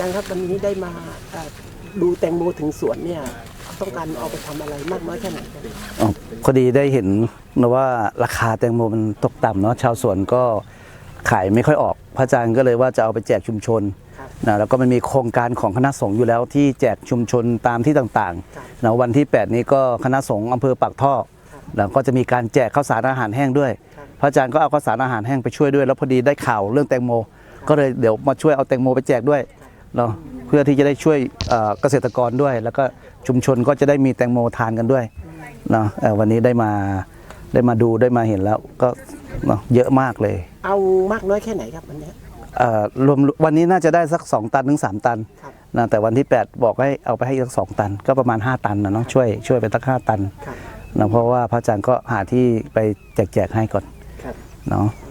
จารย์ครับวันนี้ได้มาเอ่อดูแตงโมถึงสวนเนี่ยต้องการเอาไปทำอะไรมากน้อยแค่ไหนครับอ๋อพอดีได้เห็นนะว่าราคาแตงโมมันตกต่ำเนาะชาวสวนก็ขายไม่ค่อยออก พระอาจารย์ก็เลยว่าจะเอาไปแจกชุมชนครับนะแล้วก็มันมีโครงการของคณะสงฆ์อยู่แล้วที่แจกชุมชนตามที่ต่างครับๆนะวันที่ 8 นี้ก็คณะสงฆ์อำเภอปากท่อครับแล้วก็จะมีการแจกข้าวสารอาหารแห้งด้วยครับพระอาจารย์ก็เอาข้าวสารอาหารแห้งไปช่วยด้วย แล้วพอดีได้ข่าวเรื่องแตงโม ก็เลยเดี๋ยวมาช่วยเอาแตงโมไปแจกด้วย เนาะเพื่อที่จะได้ช่วยเอ่อเกษตรกรด้วย แล้วก็ชุมชนก็จะได้มีแตงโมทานกันด้วยเนาะเอ่อวันนี้ได้มาได้มาดูได้มาเห็นแล้วก็เนาะเยอะมากเลย เอามากน้อยแค่ไหนครับวันเนี้ยเอ่อรวมวันนี้น่าจะได้สัก 2 ตันถึง3ตันครับนะแต่วันที่ 8 บอกให้เอาไปให้อีกสักสองตัน ก็ประมาณ 5 ตันนะเนาะช่วยช่วยไปสักห้าตันครับนะเพราะว่าพระอาจารย์ก็หาที่ไปแจกแจกๆให้ก่อนครับเนาะอื